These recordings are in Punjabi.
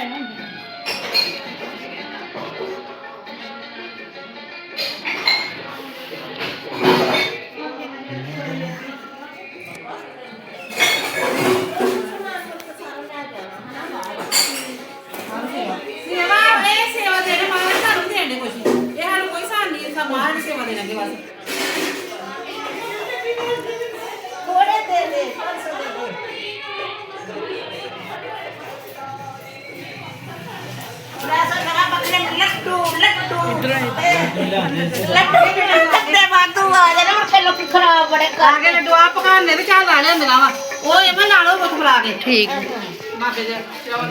ਸੇਵਾ ਇਹ ਸੇਵਾ ਦੇਣ ਵਾਲਾ ਤੁਹਾਨੂੰ ਦੇਣ ਦੇ ਲੱਡੂ ਲੱਡੂ। ਲੱਡੂ ਲੱਡੂ ਵਾਧੂ ਆ ਜਾਣਾ ਮੁੜ ਕੇ ਲੋਕੀ ਖਰਾਬ ਬੜੇ ਕਰ ਆਗੇ ਲੱਡੂ ਆ ਪਕਾਣੇ ਤੇ ਚਾਹ ਲਾਣੇ ਹੁੰਦੀਆਂ ਵਾ। ਉਹ ਇਹ ਮੈਂ ਲਾ ਲਓ ਬੁੱਤ ਬੁਲਾ ਕੇ ਠੀਕ ਮਾਪੇ ਦੇ ਚਾਹ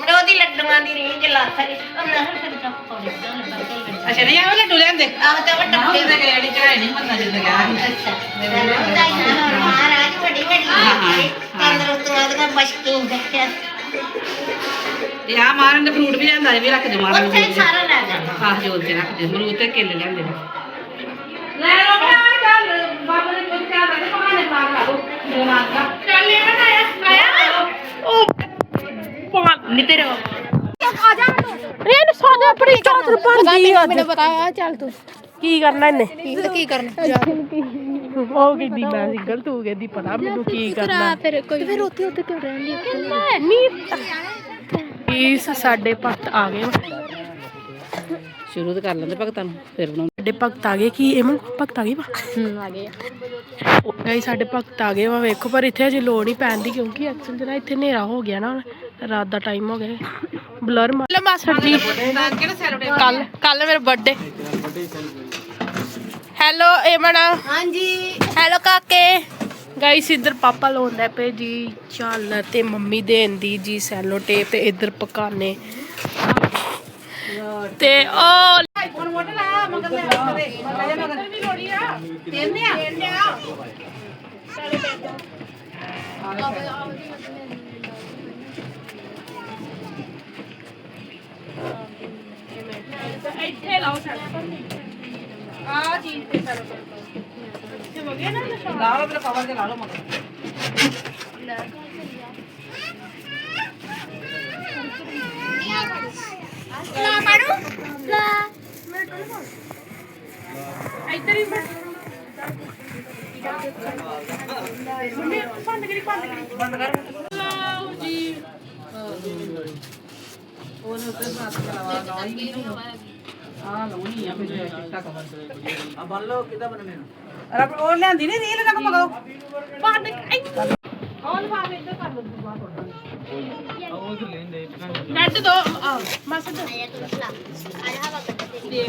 ਮਰੋ ਦੀ ਲੱਡੂਆਂ ਦੀ ਰੀਝ ਲੱਥ ਰਹੀ ਉਹਨਾਂ ਹਰ ਫਿਰ ਤੱਕ ਪੌੜੀ ਦਾ ਲੱਗਾ ਅੱਛਾ ਨਹੀਂ ਆਵੇ ਲੱਡੂ ਲੈਂਦੇ ਆਹ ਤਾਂ ਵੱਡਾ ਨਾ ਉਹਦੇ ਗੇੜੀ ਚੜਾਈ ਨਹੀਂ ਮੰਨਦਾ ਜਿੱਦ ਗਿਆ ਅੱਛਾ। ਮਹਾਰਾਜ ਵੱਡੀ ਵੱਡੀ ਤੰਦਰੁਸਤ ਵਾਦੀਆਂ ਬਸ਼ਕੀ ਦੇਖਿਆ ਤੇ ਆ ਮਾਰਨ ਦੇ ਫਰੂਟ ਵੀ ਲਿਆਂਦਾ ਇਹ ਵੀ ਰੱਖ ਦੇ ਮਾਰਨ ਉੱਥੇ ਸਾਰਾ ਲੈ ਜਾ। ਆਹ ਜੋੜ ਕੇ ਰੱਖ ਦੇ ਮਰੂਦ ਤੇ ਕੇਲੇ ਲਿਆਂਦੇ ਨੇ। ਲੈ ਲੋ ਬਣਾ ਚੱਲ ਬਾਬਾ ਦੇ ਪੁੱਤ ਚਾਹ ਦੇ ਪਕਾਣੇ ਪਾ ਲਾ ਲੋ ਮੇਰੇ ਨਾਲ ਦਾ ਚੱਲ ਇਹ ਬਣਾਇਆ ਆਇਆ ਉਹ ਨਹੀਂ ਤੇਰੇ ਰੇਨ ਸੋਦਾ ਆਪਣੀ ਚਾਦਰ ਬਣ ਗਈ ਅੱਜ। ਮੈਨੂੰ ਪਤਾ। ਚੱਲ ਤੂੰ ਕੀ ਕਰਨਾ ਇਹਨੇ? ਕੀ ਕਰਨਾ? ਉਹ ਕਹਿੰਦੀ ਮੈਂ ਸਿੰਗਲ ਤੂੰ ਕਹਿੰਦੀ ਪਤਾ ਮੈਨੂੰ ਕੀ ਕਰਨਾ? ਫਿਰ ਕੋਈ ਫਿਰ ਉੱਥੇ ਉੱਥੇ ਕਿਉਂ ਰਹਿੰਦੀ ਨਹੀਂ ਇਸ ਸਾਡੇ ਭਗਤ ਆ ਗਏ। ਸ਼ੁਰੂ ਤਾਂ ਕਰ ਲੈਂਦੇ ਭਗਤਾਂ ਨੂੰ ਫਿਰ ਬਣਾਉਂਦੇ। ਸਾਡੇ ਭਗਤ ਆ ਗਏ ਕੀ ਇਮਨ ਭਗਤ ਆ ਗਏ ਵਾ? ਹੂੰ ਆ ਗਏ ਗਈ ਸਾਡੇ ਭਗਤ ਆ ਗਏ ਵਾ ਵੇਖੋ ਪਰ ਇੱਥੇ ਅਜੇ ਲੋੜ ਨਹੀਂ ਪੈਂਦੀ ਕਿਉਂਕਿ ਐਕਚੁਅਲੀ ਜਰਾ ਇੱਥੇ ਹਨੇਰਾ ਹੋ ਗਿਆ ਨਾ ਹੁਣ ਰਾਤ ਦਾ ਟਾਈਮ ਹੋ ਗਿਆ। ਬਲਰ ਮਾਰ ਮਾਸਟਰ ਜੀ ਕੱਲ ਕੱਲ ਮੇਰਾ ਬਰਥਡੇ ਹੈਲੋ ਏਮਨ ਹਾਂਜੀ। ਹੈਲੋ ਕਾਕੇ। ਗਾਈਸ ਇੱਧਰ ਪਾਪਾ ਲਾਉਂਦਾ ਪਏ ਜੀ ਚੱਲ ਤੇ ਮੰਮੀ ਦੇਣ ਦੀ ਜੀ ਸੈਲੋ ਟੇਪ ਤੇ ਇੱਧਰ ਪਕਾਨੇ। ਤੇ ਉਹ ਫੋਨ ਮੋਟਾ ਲਾ ਮਗਰ ਲੈ ਕਰੇ ਮਗਰ ਲੈ ਮਗਰ ਵੀ ਲੋੜੀ ਆ ਦੇਣੇ ਆ ਦੇਣੇ ਆ ਇੱਥੇ ਲਾਓ ਸੈਲੋ ਆ ਚੀਜ਼ ਤੇ ਸੈਲੋ ਲਾ ਲਓ ਫਿਰ ਕਵਰ ਤੇ ਲਾ ਲਓ ਮਗਰ। ਲਾ ਮਾਰੂ ਲਾ। ਇੱਧਰ ਹੀ ਬਣ। ਬੰਦ ਕਰ। ਲਓ ਜੀ। ਉਹਨੇ ਉੱਤੇ ਸਾਥ ਕਰਾਵਾ ਲਾਈ ਨਹੀਂ। ਆ ਲਾਉਣੀ ਆ ਫਿਰ ਟਿਕਟਾ ਕਵਰ ਆ ਬੰਨ ਲਓ ਕਿਦਾਂ ਬਣਨੇ ਰੱਬ ਉਹ ਲਿਆਂਦੀ ਨਹੀਂ ਰੀਲ ਰੱਖ ਮਗਾਓ ਬੰਦ ਉਹ ਲਫਾ ਇੱਧਰ ਕਰ ਲਓ ਦੁਬਾਰਾ ਥੋੜਾ ਨੈਟ ਦੋ ਆ ਮਾਸਾ ਦੋ ਆਇਆ ਤੂੰ ਲਾ ਆਇਆ ਹਵਾ ਕੱਢ ਦੇ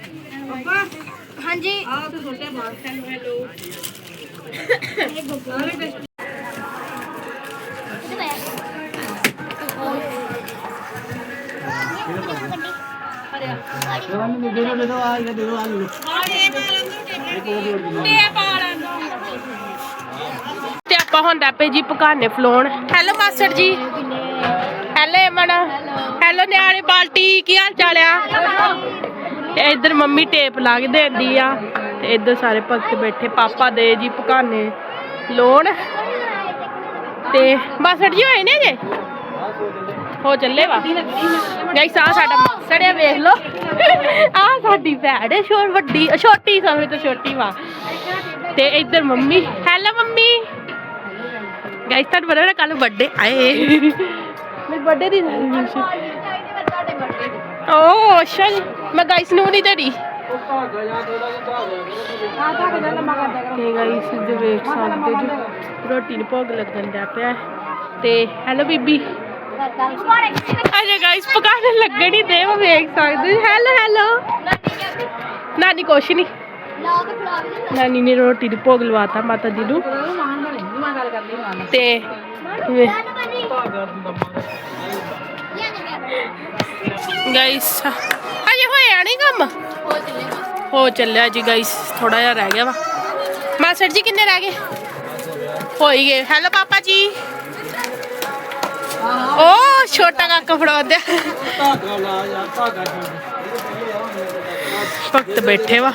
ਪਾਪਾ ਹਾਂਜੀ। ਆਹ ਤਾਂ ਛੋਟੇ ਬਾਕਸ ਹੈ ਹੈਲੋ ਇਹ ਬੱਬੂ ਦੇ ਜੀ ਪਕਾਨੇ ਫਲੋਣ ਹੈਲੋ ਮਾਸਟਰ ਜੀ। ਹੈਲੋ ਨਿਆਣੇ, ਬਾਲਟੀ, ਕੀ ਹਾਲ ਚਾਲ ਆ? ਇੱਧਰ ਮੰਮੀ ਟੇਪ ਲਾ ਕੇ ਦੇਂਦੀ ਆ ਤੇ ਇੱਧਰ ਸਾਰੇ ਭਗਤ ਬੈਠੇ ਪਾਪਾ ਦੇ ਜੀ ਪਕਾਨੇ ਲੋਣ ਤੇ ਮਾਸਟਰ ਜੀ ਹੋਏ ਨੇ ਜੇ ਹੋ ਚੱਲੇ ਵਾ। ਗਾਈਸ ਆ ਸਾਡਾ ਮਾਸੜ ਆ ਵੇਖ ਲੋ ਆ ਸਾਡੀ ਹੈ ਛੋਟ ਵੱਡੀ ਛੋਟੀ ਸਮੇਂ ਤੋਂ ਛੋਟੀ ਵਾ। ਤੇ ਇੱਧਰ ਮੰਮੀ ਹੈਲੋ ਮੰਮੀ। ਗਾਈਸ ਤੁਹਾਨੂੰ ਪਤਾ ਨਾ ਕੱਲ ਬਰਥਡੇ ਆਏ। ਮੇਰੀ ਬਰਥਡੇ ਦੀ ਓ ਅੱਛਾ ਜੀ ਮੈਂ ਗਾਇਸ ਨੂੰ ਨਹੀਂ ਦੇਣੀ। ਤੇ ਗਾਇਸ ਜੋ ਵੇਖ ਸਕਦੇ ਜੀ ਰੋਟੀ ਨੂੰ ਭੋਗ ਲੱਗਣ ਦਾ ਪਿਆ। ਤੇ ਹੈਲੋ ਬੀਬੀ। ਅਜੇ ਗਾਇਸ ਪਕਾਣੇ ਲੱਗਣ ਹੀ ਦੇ ਉਹ ਵੇਖ ਸਕਦੇ। Hello hello. ਨਾਨੀ ਕੁਛ ਨਹੀਂ। ਨਾਨੀ ਨੇ ਰੋਟੀ ਦੀ ਭੋਗ ਲਵਾਤਾ ਮਾਤਾ ਜੀ ਨੂੰ। ਤੇ ਗਾਇਸ ਅਜੇ ਹੋਇਆ ਨਹੀਂ ਕੰਮ ਹੋ ਚੱਲਿਆ ਜੀ ਗਾਇਸ ਥੋੜਾ ਜਿਹਾ ਰਹਿ ਗਿਆ ਵਾ ਮਾਸਟਰ ਜੀ ਕਿੰਨੇ ਰਹਿ ਗਏ ਹੋ ਹੀ ਗਏ ਹੈਲੋ ਪਾਪਾ ਜੀ ਓ ਛੋਟਾ ਕਾਕਾ ਫੜਾਉਂਦੇ ਧਾਗਾ ਲਾ ਯਾਰ ਧਾਗਾ ਛੱਡ ਭਗਤ ਬੈਠੇ ਵਾ